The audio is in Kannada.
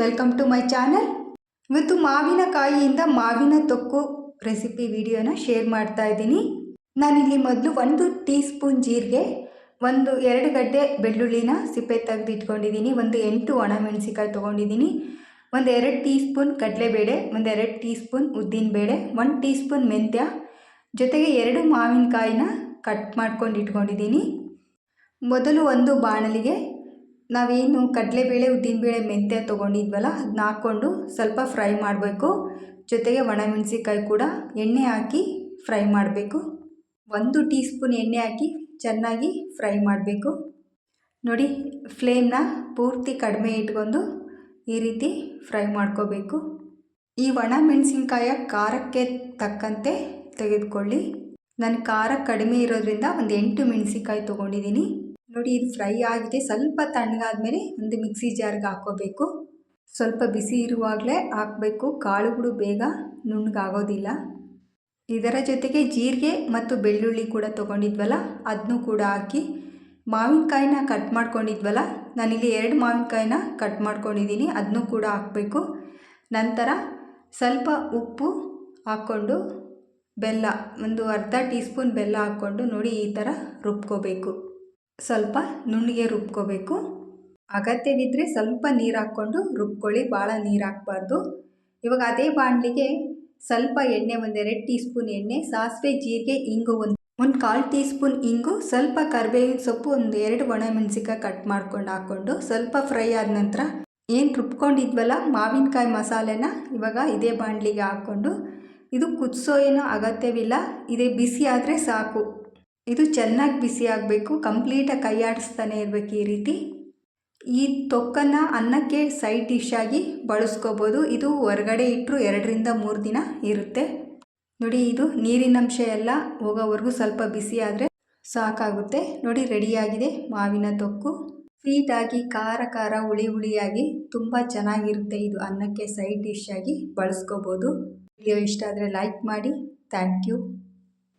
ವೆಲ್ಕಮ್ ಟು ಮೈ ಚಾನಲ್ ಇವತ್ತು ಮಾವಿನಕಾಯಿಯಿಂದ ಮಾವಿನ ತೊಕ್ಕು ರೆಸಿಪಿ ವಿಡಿಯೋನ ಶೇರ್ ಮಾಡ್ತಾ ಇದ್ದೀನಿ. ನಾನಿಲ್ಲಿ ಮೊದಲು ಒಂದು ಟೀ ಸ್ಪೂನ್ ಜೀರಿಗೆ, ಒಂದು ಎರಡು ಗಡ್ಡೆ ಬೆಳ್ಳುಳ್ಳಿನ ಸಿಪ್ಪೆ ತೆಗೆದು ಇಟ್ಕೊಂಡಿದ್ದೀನಿ ಒಂದು ಎಂಟು ಒಣಮೆಣಸಿಕಾಯಿ ತೊಗೊಂಡಿದ್ದೀನಿ, ಒಂದು ಎರಡು ಟೀ ಸ್ಪೂನ್ ಕಡಲೆಬೇಳೆ, ಒಂದು ಎರಡು ಟೀ ಸ್ಪೂನ್ ಉದ್ದಿನಬೇಳೆ, ಒಂದು ಟೀ ಸ್ಪೂನ್ ಮೆಂತ್ಯ, ಜೊತೆಗೆ ಎರಡು ಮಾವಿನಕಾಯಿನ ಕಟ್ ಮಾಡ್ಕೊಂಡು ಇಟ್ಕೊಂಡಿದ್ದೀನಿ ಮೊದಲು ಒಂದು ಬಾಣಲಿಗೆ ನಾವೇನು ಕಡಲೆಬೇಳೆ, ಉದ್ದಿನಬೇಳೆ ಮೆಂತ್ಯ ತೊಗೊಂಡಿದ್ವಲ್ಲ ಅದನ್ನ ಹಾಕ್ಕೊಂಡು ಸ್ವಲ್ಪ ಫ್ರೈ ಮಾಡಬೇಕು. ಜೊತೆಗೆ ಒಣಮೆಣಸಿಕಾಯಿ ಕೂಡ ಎಣ್ಣೆ ಹಾಕಿ ಫ್ರೈ ಮಾಡಬೇಕು. ಒಂದು ಟೀ ಸ್ಪೂನ್ ಎಣ್ಣೆ ಹಾಕಿ ಚೆನ್ನಾಗಿ ಫ್ರೈ ಮಾಡಬೇಕು. ನೋಡಿ, ಫ್ಲೇಮ್ನ ಪೂರ್ತಿ ಕಡಿಮೆ ಇಟ್ಕೊಂಡು ಈ ರೀತಿ ಫ್ರೈ ಮಾಡ್ಕೋಬೇಕು. ಈ ಒಣ ಮೆಣಸಿನ್ಕಾಯ ಖಾರಕ್ಕೆ ತಕ್ಕಂತೆ ತೆಗೆದುಕೊಳ್ಳಿ. ನಾನು ಖಾರ ಕಡಿಮೆ ಇರೋದ್ರಿಂದ ಒಂದು ಎಂಟು ಮೆಣಸಿನ್ಕಾಯಿ ತೊಗೊಂಡಿದ್ದೀನಿ. ನೋಡಿ, ಇದು ಫ್ರೈ ಆಗಿದೆ. ಸ್ವಲ್ಪ ತಣ್ಣಗಾದ್ಮೇಲೆ ಒಂದು ಮಿಕ್ಸಿ ಜಾರ್ಗೆ ಹಾಕೋಬೇಕು ಸ್ವಲ್ಪ ಬಿಸಿ ಇರುವಾಗಲೇ ಹಾಕಬೇಕು. ಕಾಳುಗಳು ಬೇಗ ನುಣ್ಣಗಾಗೋದಿಲ್ಲ. ಇದರ ಜೊತೆಗೆ ಜೀರಿಗೆ ಮತ್ತು ಬೆಳ್ಳುಳ್ಳಿ ಕೂಡ ತೊಗೊಂಡಿದ್ವಲ್ಲ ಅದನ್ನು ಕೂಡ ಹಾಕಿ. ಮಾವಿನಕಾಯಿನ ಕಟ್ ಮಾಡ್ಕೊಂಡಿದ್ವಲ್ಲ, ನಾನಿಲ್ಲಿ ಎರಡು ಮಾವಿನಕಾಯಿನ ಕಟ್ ಮಾಡ್ಕೊಂಡಿದ್ದೀನಿ ಅದನ್ನು ಕೂಡ ಹಾಕಬೇಕು. ನಂತರ ಸ್ವಲ್ಪ ಉಪ್ಪು ಹಾಕ್ಕೊಂಡು, ಬೆಲ್ಲ, ಒಂದು ಅರ್ಧ ಟೀ ಸ್ಪೂನ್ ಬೆಲ್ಲ ಹಾಕ್ಕೊಂಡು ನೋಡಿ ಈ ಥರ ರುಬ್ಕೋಬೇಕು. ಸ್ವಲ್ಪ ನುಣ್ಣಗೆ ರುಬ್ಕೋಬೇಕು. ಅಗತ್ಯವಿದ್ದರೆ ಸ್ವಲ್ಪ ನೀರು ಹಾಕ್ಕೊಂಡು ರುಬ್ಕೊಳ್ಳಿ ಭಾಳ ನೀರು ಹಾಕ್ಬಾರ್ದು. ಇವಾಗ ಅದೇ ಬಾಣಲಿಗೆ ಸ್ವಲ್ಪ ಎಣ್ಣೆ, ಒಂದೆರಡು ಟೀ ಸ್ಪೂನ್ ಎಣ್ಣೆ, ಸಾಸಿವೆ, ಜೀರಿಗೆ, ಇಂಗು ಒಂದು ಒಂದು ಕಾಲು ಟೀ ಸ್ಪೂನ್ ಇಂಗು, ಸ್ವಲ್ಪ ಕರಿಬೇವಿನ ಸೊಪ್ಪು ಒಂದು ಎರಡು ಒಣಮೆಣಸಿಕಾಯಿ ಕಟ್ ಮಾಡ್ಕೊಂಡು ಹಾಕ್ಕೊಂಡು ಸ್ವಲ್ಪ ಫ್ರೈ ಆದ ನಂತರ ಏನು ರುಬ್ಕೊಂಡಿದ್ವಲ್ಲ ಮಾವಿನಕಾಯಿ ಮಸಾಲೆನ ಇವಾಗ ಇದೇ ಬಾಣಲಿಗೆ ಹಾಕ್ಕೊಂಡು, ಇದು ಕುದಿಸೋ ಏನೋ ಅಗತ್ಯವಿಲ್ಲ. ಇದೇ ಬಿಸಿ ಆದರೆ ಸಾಕು. ಇದು ಚೆನ್ನಾಗಿ ಬಿಸಿ ಆಗಬೇಕು ಕಂಪ್ಲೀಟಾಗಿ ಕೈ ಆಡಿಸ್ತಾನೆ ಇರಬೇಕು ಈ ರೀತಿ. ಈ ತೊಕ್ಕನ್ನು ಅನ್ನಕ್ಕೆ ಸೈಡ್ ಡಿಶ್ ಆಗಿ ಬಳಸ್ಕೋಬೋದು. ಇದು ಹೊರಗಡೆ ಇಟ್ಟರು ಎರಡರಿಂದ ಮೂರು ದಿನ ಇರುತ್ತೆ. ನೋಡಿ, ಇದು ನೀರಿನಂಶ ಎಲ್ಲ ಹೋಗೋವರೆಗೂ ಸ್ವಲ್ಪ ಬಿಸಿ ಆದರೆ ಸಾಕಾಗುತ್ತೆ. ನೋಡಿ ರೆಡಿಯಾಗಿದೆ ಮಾವಿನ ತೊಕ್ಕು. ಸ್ವೀಟಾಗಿ ಖಾರ ಖಾರ, ಹುಳಿ ಹುಳಿಯಾಗಿ ತುಂಬ ಚೆನ್ನಾಗಿರುತ್ತೆ ಇದು ಅನ್ನಕ್ಕೆ ಸೈಡ್ ಡಿಶ್ ಆಗಿ ಬಳಸ್ಕೋಬೋದು. ವಿಡಿಯೋ ಇಷ್ಟ ಆದರೆ ಲೈಕ್ ಮಾಡಿ. Thank you